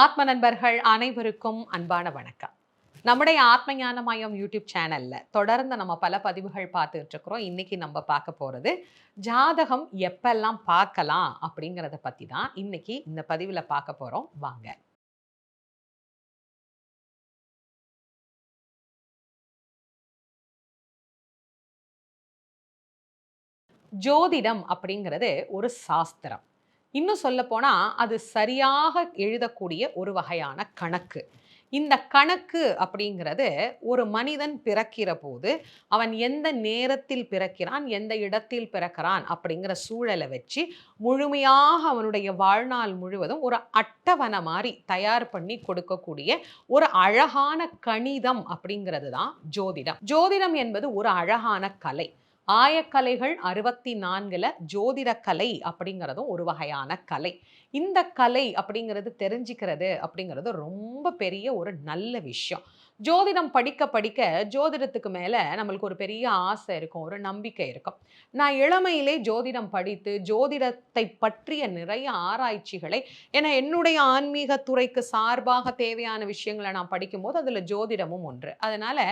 ஆத்ம நண்பர்கள் அனைவருக்கும் அன்பான வணக்கம். நம்முடைய ஆத்ம ஞானமயம் யூடியூப் சேனல்ல தொடர்ந்து நம்ம பல பதிவுகள் பார்த்துட்டு இருக்கிறோம். இன்னைக்கு நம்ம பார்க்க போறது ஜாதகம் எப்பெல்லாம் பார்க்கலாம் அப்படிங்கிறத பத்தி தான் இன்னைக்கு இந்த பதிவுல பார்க்க போறோம். வாங்க. ஜோதிடம் அப்படிங்கிறது ஒரு சாஸ்திரம். இன்னும் சொல்ல போனால் அது சரியாக எழுதக்கூடிய ஒரு வகையான கணக்கு. இந்த கணக்கு அப்படிங்கிறது ஒரு மனிதன் பிறக்கிற போது அவன் எந்த நேரத்தில் பிறக்கிறான் எந்த இடத்தில் பிறக்கிறான் அப்படிங்கிற சூழலை வச்சு முழுமையாக அவனுடைய வாழ்நாள் முழுவதும் ஒரு அட்டவணை மாதிரி தயார் பண்ணி கொடுக்கக்கூடிய ஒரு அழகான கணிதம் அப்படிங்கிறது தான் ஜோதிடம். ஜோதிடம் என்பது ஒரு அழகான கலை. ஆயக்கலைகள் அறுபத்தி நான்கில் ஜோதிடக்கலை அப்படிங்கிறதும் ஒரு வகையான கலை. இந்த கலை அப்படிங்கிறது தெரிஞ்சுக்கிறது அப்படிங்கிறது ரொம்ப பெரிய ஒரு நல்ல விஷயம். ஜோதிடம் படிக்க படிக்க ஜோதிடத்துக்கு மேலே நம்மளுக்கு ஒரு பெரிய ஆசை இருக்கும் ஒரு நம்பிக்கை இருக்கும். நான் இளமையிலே ஜோதிடம் படித்து ஜோதிடத்தை பற்றிய நிறைய ஆராய்ச்சிகளை ஏன்னா என்னுடைய ஆன்மீக துறைக்கு சார்பாக தேவையான விஷயங்களை நான் படிக்கும்போது அதில் ஜோதிடமும் ஒன்று. அதனால்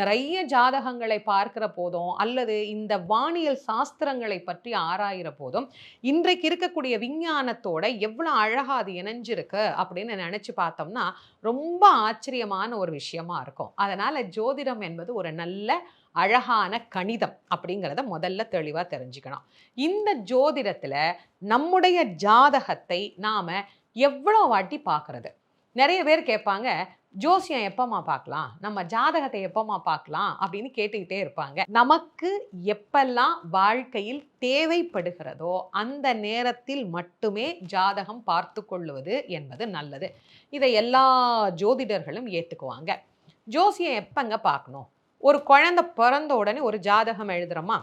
நிறைய ஜாதகங்களை பார்க்கிற போதும் அல்லது இந்த வானியல் சாஸ்திரங்களை பற்றி ஆராயிற போதும் இன்றைக்கு இருக்கக்கூடிய விஞ்ஞானத்தோட எவ்வளோ அழகாக அது இணைஞ்சிருக்கு அப்படின்னு நினச்சி பார்த்தோம்னா ரொம்ப ஆச்சரியமான ஒரு விஷயமா இருக்கும். அதனால் ஜோதிடம் என்பது ஒரு நல்ல அழகான கணிதம் அப்படிங்கிறத முதல்ல தெளிவாக தெரிஞ்சுக்கணும். இந்த ஜோதிடத்தில் நம்முடைய ஜாதகத்தை நாம் எவ்வளோ வாட்டி பார்க்குறது? நிறைய பேர் கேட்பாங்க ஜோசியம் எப்பமா பார்க்கலாம்? நம்ம ஜாதகத்தை எப்பமா பார்க்கலாம்? அப்படின்னு கேட்டுக்கிட்டே இருப்பாங்க. நமக்கு எப்பெல்லாம் வாழ்க்கையில் தேவைப்படுகிறதோ அந்த நேரத்தில் மட்டுமே ஜாதகம் பார்த்து கொள்வது என்பது நல்லது. இதை எல்லா ஜோதிடர்களும் ஏற்றுக்குவாங்க. ஜோசியம் எப்பங்க பார்க்கணும்? ஒரு குழந்தை பிறந்த உடனே ஒரு ஜாதகம் எழுதுறோமா?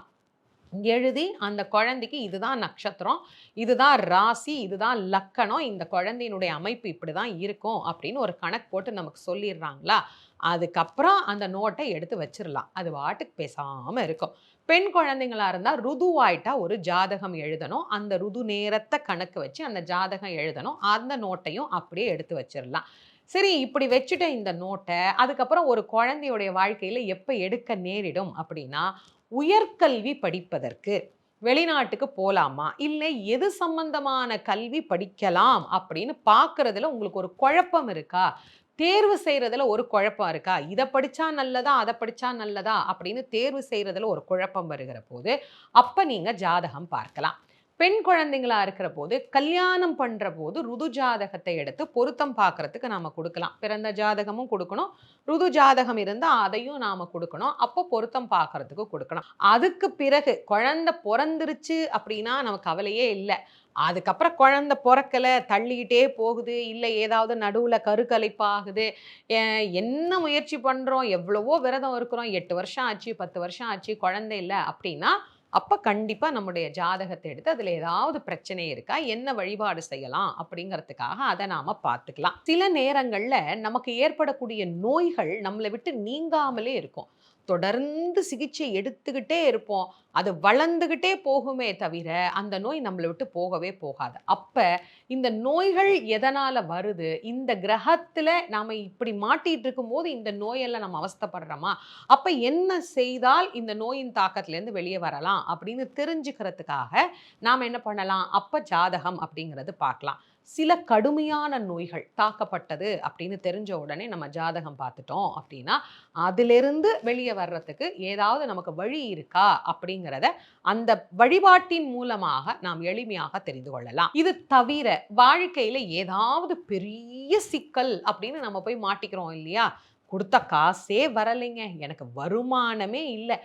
எழுதி அந்த குழந்தைக்கு இதுதான் நட்சத்திரம் இதுதான் ராசி இதுதான் லக்கணம் இந்த குழந்தையினுடைய அமைப்பு இப்படி தான் இருக்கும் அப்படின்னு ஒரு கணக்கு போட்டு நமக்கு சொல்லிடுறாங்களா? அதுக்கப்புறம் அந்த நோட்டை எடுத்து வச்சிடலாம். அது வாட்டுக்கு பேசாமல் இருக்கும். பெண் குழந்தைங்களா இருந்தால் ருதுவாயிட்டா ஒரு ஜாதகம் எழுதணும். அந்த ருது நேரத்தை கணக்கு வச்சு அந்த ஜாதகம் எழுதணும். அந்த நோட்டையும் அப்படியே எடுத்து வச்சிடலாம். சரி இப்படி வச்சுட்ட இந்த நோட்டை அதுக்கப்புறம் ஒரு குழந்தையுடைய வாழ்க்கையில் எப்போ எடுக்க நேரிடும் அப்படின்னா உயர்கல்வி படிப்பதற்கு. வெளிநாட்டுக்கு போகலாமா இல்லை எது சம்பந்தமான கல்வி படிக்கலாம் அப்படின்னு பார்க்குறதுல உங்களுக்கு ஒரு குழப்பம் இருக்கா? தேர்வு செய்கிறதுல ஒரு குழப்பம் இருக்கா? இதை படித்தா நல்லதா அதை படித்தா நல்லதா அப்படின்னு தேர்வு செய்கிறதுல ஒரு குழப்பம் வருகிற போது அப்போ நீங்கள் ஜாதகம் பார்க்கலாம். பெண் குழந்தைங்களா இருக்கிற போது கல்யாணம் பண்ற போது ருது ஜாதகத்தை எடுத்து பொருத்தம் பார்க்கறதுக்கு நாம கொடுக்கலாம். பிறந்த ஜாதகமும் கொடுக்கணும். ருது ஜாதகம் இருந்தால் அதையும் நாம கொடுக்கணும். அப்போ பொருத்தம் பார்க்கறதுக்கு கொடுக்கணும் அதுக்கு பிறகு குழந்தை பிறந்துருச்சு அப்படின்னா நமக்கு கவலையே இல்லை. அதுக்கப்புறம் குழந்த பிறக்கலை தள்ளிக்கிட்டே போகுது இல்லை ஏதாவது நடுவில் கருக்கலைப்பாகுது. என்ன முயற்சி பண்ணுறோம் எவ்வளவோ விரதம் இருக்கிறோம். எட்டு வருஷம் ஆச்சு பத்து வருஷம் ஆச்சு குழந்தை இல்லை அப்படின்னா அப்போ கண்டிப்பாக நம்முடைய ஜாதகத்தை எடுத்து அதில் ஏதாவது பிரச்சனை இருக்கா என்ன வழிபாடு செய்யலாம் அப்படிங்கிறதுக்காக அதை நாம் பார்த்துக்கலாம். சில நேரங்களில் நமக்கு ஏற்படக்கூடிய நோய்கள் நம்மளை விட்டு நீங்காமலே இருக்கும். தொடர்ந்து சிகிச்சை எடுத்துக்கிட்டே இருப்போம். அது வளர்ந்துக்கிட்டே போகுமே தவிர அந்த நோய் நம்மளை விட்டு போகவே போகாது. அப்போ இந்த நோய்கள் எதனால் வருது? இந்த கிரகத்தில் நாம் இப்படி மாட்டிகிட்டு இருக்கும்போது இந்த நோயெல்லாம் நம்ம அவஸ்தப்படுறோமா? அப்போ என்ன செய்தால் இந்த நோயின் தாக்கத்துலேருந்து வெளியே வரலாம்? அப்படின்னு தெரிஞ்சுக்கிறதுக்காக நாம் என்ன பண்ணலாம்? அப்போ ஜாதகம் அப்படிங்கிறது பார்க்கலாம். சில கடுமையான நோய்கள் தாக்கப்பட்டது அப்படின்னு தெரிஞ்ச உடனே நம்ம ஜாதகம் பார்த்துட்டோம் அப்படின்னா அதிலிருந்து வெளியே வர்றதுக்கு ஏதாவது நமக்கு வழி இருக்கா அப்படிங்கிறத அந்த வழிபாட்டின் மூலமாக நாம் எளிமையாக தெரிந்து கொள்ளலாம். இது தவிர வாழ்க்கையில் ஏதாவது பெரிய சிக்கல் அப்படின்னு நம்ம போய் மாட்டிக்கிறோம் இல்லையா? கொடுத்த காசே வரலைங்க. எனக்கு வருமானமே இல்லை.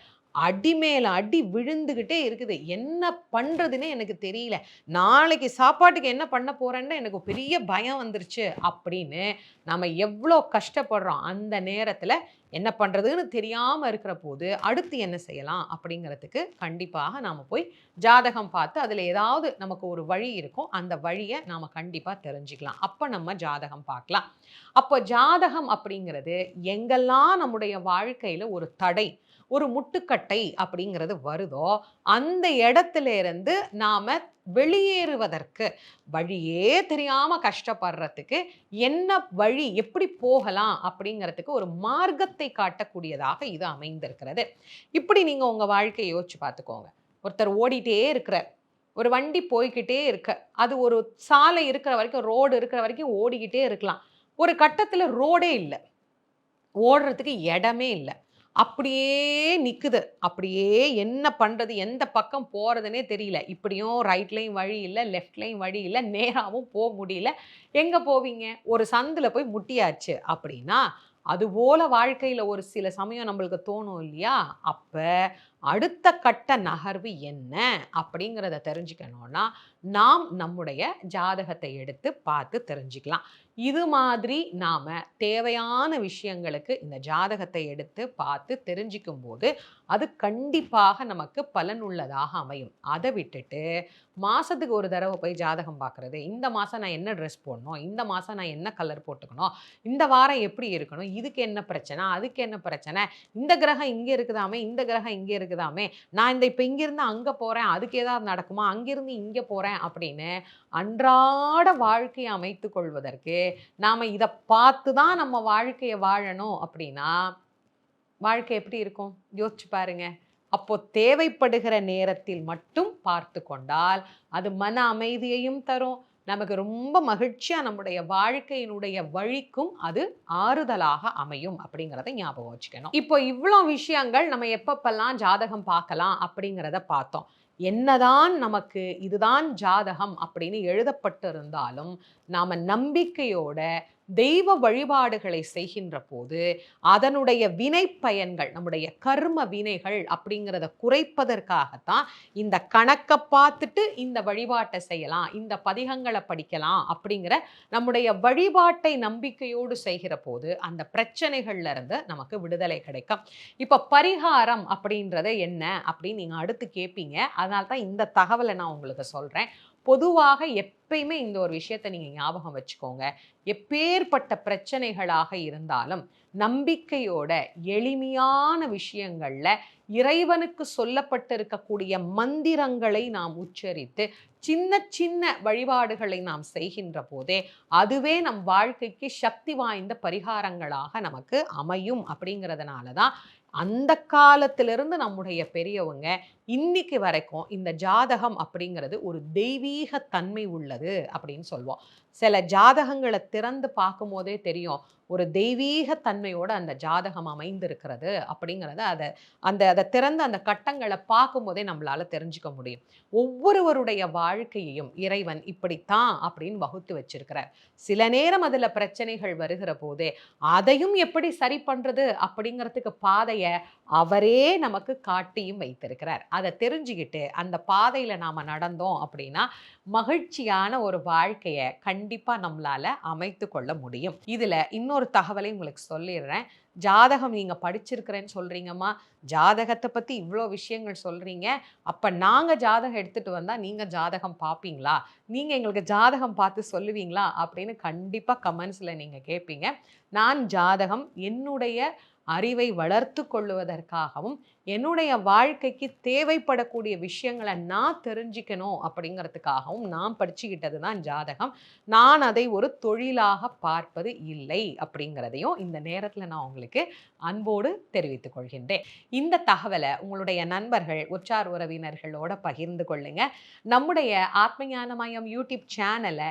அடி மேல அடி விழுந்துக்கிட்டே இருக்குது. என்ன பண்ணுறதுன்னே எனக்கு தெரியல. நாளைக்கு சாப்பாட்டுக்கு என்ன பண்ண போகிறேன்னு எனக்கு பெரிய பயம் வந்துருச்சு அப்படின்னு நம்ம எவ்வளோ கஷ்டப்படுறோம் அந்த நேரத்தில் என்ன பண்ணுறதுன்னு தெரியாமல் இருக்கிற போது அடுத்து என்ன செய்யலாம் அப்படிங்கிறதுக்கு கண்டிப்பாக நாம் போய் ஜாதகம் பார்த்து அதில் ஏதாவது நமக்கு ஒரு வழி இருக்கும் அந்த வழியை நாம் கண்டிப்பாக தெரிஞ்சுக்கலாம். அப்போ நம்ம ஜாதகம் பார்க்கலாம். அப்போ ஜாதகம் அப்படிங்கிறது எங்கெல்லாம் நம்முடைய வாழ்க்கையில் ஒரு தடை ஒரு முட்டுக்கட்டை அப்படிங்கிறது வருதோ அந்த இடத்துல இருந்து நாம வெளியேறுவதற்கு வழியே தெரியாமல் கஷ்டப்படுறதுக்கு என்ன வழி எப்படி போகலாம் அப்படிங்கிறதுக்கு ஒரு மார்க்கத்தை காட்டக்கூடியதாக இது அமைந்திருக்கிறது. இப்படி நீங்கள் உங்கள் வாழ்க்கையை யோசிச்சு பார்த்துக்கோங்க. ஒருத்தர் ஓடிட்டே இருக்கிறார். ஒரு வண்டி போய்கிட்டே இருக்க. அது ஒரு சாலை இருக்கிற வரைக்கும் ரோடு இருக்கிற வரைக்கும் ஓடிக்கிட்டே இருக்கலாம். ஒரு கட்டத்தில் ரோடே இல்லை. ஓடுறதுக்கு இடமே இல்லை. அப்படியே நிற்குது அப்படியே என்ன பண்ணுறது எந்த பக்கம் போகிறதுனே தெரியல. இப்படியும் ரைட்லேயும் வழி இல்லை லெஃப்ட்லேயும் வழி இல்லை நேராகவும் போக முடியல. எங்கே போவீங்க? ஒரு சந்தில் போய் முட்டியாச்சு அப்படின்னா அதுபோல் வாழ்க்கையில் ஒரு சில சமயம் நம்மளுக்கு தோணும் இல்லையா? அப்போ அடுத்த கட்ட நகர்வு என்ன அப்படிங்கிறத தெரிஞ்சுக்கணும்னா நாம் நம்முடைய ஜாதகத்தை எடுத்து பார்த்து தெரிஞ்சுக்கலாம். இது மாதிரி நாம் தேவையான விஷயங்களுக்கு இந்த ஜாதகத்தை எடுத்து பார்த்து தெரிஞ்சிக்கும் போது அது கண்டிப்பாக நமக்கு பலனுள்ளதாக அமையும். அதை விட்டுட்டு மாதத்துக்கு ஒரு தடவை போய் ஜாதகம் பார்க்குறது இந்த மாதம் நான் என்ன ட்ரெஸ் போடணும் இந்த மாதம் நான் என்ன கலர் போட்டுக்கணும் இந்த வாரம் எப்படி இருக்கணும் இதுக்கு என்ன பிரச்சனை அதுக்கு என்ன பிரச்சனை இந்த கிரகம் இங்கே இருக்குதாமே இந்த கிரகம் இங்கே இருக்குதாமே நான் இந்த இப்போ இங்கேருந்து அங்கே போகிறேன் அதுக்கு ஏதாவது நடக்குமா அங்கேருந்து இங்கே போகிறேன் அப்படின்னு அன்றாட வாழ்க்கையை அமைத்து கொள்வதற்கு நாம் இதை பார்த்து தான் நம்ம வாழ்க்கையை வாழணும் அப்படின்னா வாழ்க்கை எப்படி இருக்கும்? யோசிச்சு பாருங்க. அப்போ தேவைப்படுகிற நேரத்தில் மட்டும் பார்த்து கொண்டால் அது மன அமைதியையும் தரும். நமக்கு ரொம்ப மகிழ்ச்சியா நம்முடைய வாழ்க்கையினுடைய வழிக்கும் அது ஆறுதலாக அமையும் அப்படிங்கிறத ஞாபகம் வச்சுக்கணும். இப்போ இவ்வளோ விஷயங்கள் நம்ம எப்பப்பெல்லாம் ஜாதகம் பார்க்கலாம் அப்படிங்கிறத பார்த்தோம். என்னதான் நமக்கு இதுதான் ஜாதகம் அப்படின்னு எழுதப்பட்டிருந்தாலும் நாம் நம்பிக்கையோட தெய்வ வழிபாடுகளை செய்கின்ற போது அதனுடைய வினை பயன்கள் நம்முடைய கர்ம வினைகள் அப்படிங்கிறத குறைப்பதற்காகத்தான் இந்த கணக்கை பார்த்துட்டு இந்த வழிபாட்டை செய்யலாம் இந்த பதிகங்களை படிக்கலாம் அப்படிங்கிற நம்முடைய வழிபாட்டை நம்பிக்கையோடு செய்கிற போது அந்த பிரச்சனைகள்ல இருந்து நமக்கு விடுதலை கிடைக்கும். இப்போ பரிகாரம் அப்படின்றது என்ன அப்படின்னு நீங்கள் அடுத்து கேட்பீங்க அதனால தான் இந்த தகவலை நான் உங்களுக்கு சொல்கிறேன் பொதுவாக எப்பயுமே இந்த ஒரு விஷயத்தை நீங்கள் ஞாபகம் வச்சுக்கோங்க. எப்பேற்பட்ட பிரச்சனைகளாக இருந்தாலும் நம்பிக்கையோட எளிமையான விஷயங்களில் இறைவனுக்கு சொல்லப்பட்டிருக்கக்கூடிய மந்திரங்களை நாம் உச்சரித்து சின்ன சின்ன வழிபாடுகளை நாம் செய்கின்ற போதே அதுவே நம் வாழ்க்கைக்கு சக்தி வாய்ந்த பரிகாரங்களாக நமக்கு அமையும் அப்படிங்கிறதுனால தான் அந்த காலத்திலிருந்து நம்முடைய பெரியவங்க இன்னைக்கு வரைக்கும் இந்த ஜாதகம் அப்படிங்கிறது ஒரு தெய்வீக தன்மை உள்ளது அப்படின்னு சொல்லுவோம் சில ஜாதகங்களை திறந்து பார்க்கும் போதே தெரியும் ஒரு தெய்வீக தன்மையோட அந்த ஜாதகம் அமைந்திருக்கிறது அப்படிங்கிறத அதை அந்த அதை திறந்து அந்த கட்டங்களை பார்க்கும் போதே நம்மளால தெரிஞ்சுக்க முடியும். ஒவ்வொருவருடைய வாழ்க்கையையும் இறைவன் இப்படித்தான் அப்படின்னு வகுத்து வச்சிருக்கிறார். சில நேரம் அதில் பிரச்சனைகள் வருகிற போதே அதையும் எப்படி சரி பண்ணுறது அப்படிங்கிறதுக்கு பாதையை அவரே நமக்கு காட்டியும் வைத்திருக்கிறார். அதை தெரிஞ்சுக்கிட்டு அந்த பாதையில் நாம் நடந்தோம் அப்படின்னா மகிழ்ச்சியான ஒரு வாழ்க்கையை கண்டிப்பாக நம்மளால் அமைத்து கொள்ள முடியும். இதில் இன்னொரு தகவலை உங்களுக்கு சொல்லிடுறேன். ஜாதகம் நீங்கள் படிச்சிருக்கிறேன்னு சொல்கிறீங்கம்மா ஜாதகத்தை பற்றி இவ்வளோ விஷயங்கள் சொல்கிறீங்க அப்போ நாங்கள் ஜாதகம் எடுத்துகிட்டு வந்தால் நீங்கள் ஜாதகம் பார்ப்பீங்களா நீங்கள் எங்களுக்கு ஜாதகம் பார்த்து சொல்லுவீங்களா? அப்படின்னு கண்டிப்பாக கமெண்ட்ஸில் நீங்கள் கேட்பீங்க நான் ஜாதகம் என்னுடைய அறிவை வளர்த்து கொள்ளுவதற்காகவும் என்னுடைய வாழ்க்கைக்கு தேவைப்படக்கூடிய விஷயங்களை நான் தெரிஞ்சுக்கணும் அப்படிங்கிறதுக்காகவும் நான் படிச்சுக்கிட்டது தான் ஜாதகம். நான் அதை ஒரு தொழிலாக பார்ப்பது இல்லை அப்படிங்கிறதையும் இந்த நேரத்தில் நான் உங்களுக்கு அன்போடு தெரிவித்துக் கொள்கின்றேன். இந்த தகவலை உங்களுடைய நண்பர்கள் உற்றார் உறவினர்களோட பகிர்ந்து கொள்ளுங்க. நம்முடைய ஆத்மஞான மயம் யூடியூப் சேனலை